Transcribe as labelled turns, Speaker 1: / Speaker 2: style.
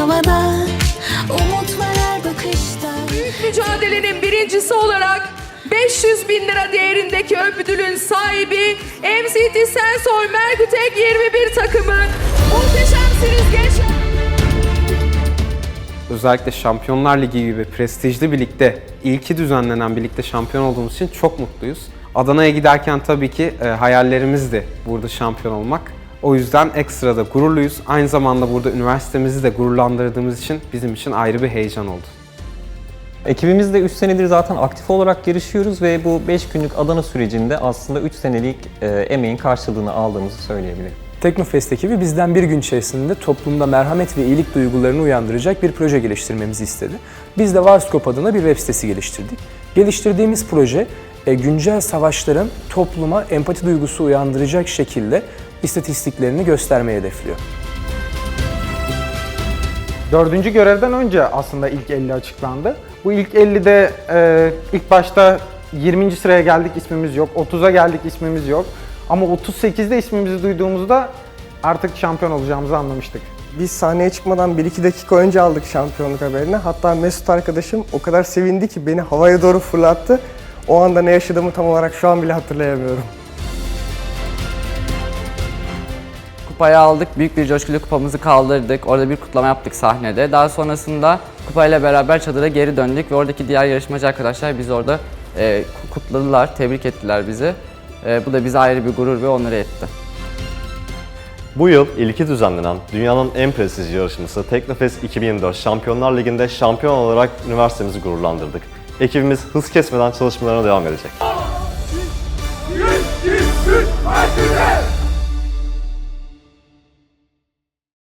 Speaker 1: havada Umut var her bakışta
Speaker 2: Büyük mücadelenin birincisi olarak 500 bin lira değerindeki ödülün sahibi MCT Sensor Merkutek 21 takımı. Muhteşemsiniz gençler.
Speaker 3: Özellikle Şampiyonlar Ligi gibi prestijli bir ligde, ilki düzenlenen bir ligde şampiyon olduğumuz için çok mutluyuz. Adana'ya giderken tabii ki e, hayallerimizdi burada şampiyon olmak. O yüzden ekstra da gururluyuz. Aynı zamanda burada üniversitemizi de gururlandırdığımız için bizim için ayrı bir heyecan oldu.
Speaker 4: Ekibimiz de 3 senedir zaten aktif olarak yarışıyoruz ve bu 5 günlük Adana sürecinde aslında 3 senelik e, emeğin karşılığını aldığımızı söyleyebilirim.
Speaker 5: Teknofest ekibi bizden bir gün içerisinde toplumda merhamet ve iyilik duygularını uyandıracak bir proje geliştirmemizi istedi. Biz de Varskop adına bir web sitesi geliştirdik. Geliştirdiğimiz proje e, güncel savaşların topluma empati duygusu uyandıracak şekilde istatistiklerini göstermeyi hedefliyor.
Speaker 6: Dördüncü görevden önce aslında ilk 50 açıklandı. Bu ilk 50'de e, ilk başta 20. sıraya geldik ismimiz yok, 30'a geldik ismimiz yok. Ama 38'de ismimizi duyduğumuzda artık şampiyon olacağımızı anlamıştık.
Speaker 7: Biz sahneye çıkmadan 1-2 dakika önce aldık şampiyonluk haberini. Hatta Mesut arkadaşım o kadar sevindi ki beni havaya doğru fırlattı. O anda ne yaşadığımı tam olarak şu an bile hatırlayamıyorum.
Speaker 8: Kupayı aldık, büyük bir coşkuyla kupamızı kaldırdık. Orada bir kutlama yaptık sahnede. Daha sonrasında kupayla beraber çadıra geri döndük ve oradaki diğer yarışmacı arkadaşlar bizi orada e, kutladılar, tebrik ettiler bizi. E, bu da bize ayrı bir gurur ve onur etti.
Speaker 9: Bu yıl ilki düzenlenen dünyanın en prestijli yarışması Teknofest 2024 Şampiyonlar Ligi'nde şampiyon olarak üniversitemizi gururlandırdık. Ekibimiz hız kesmeden çalışmalarına devam edecek.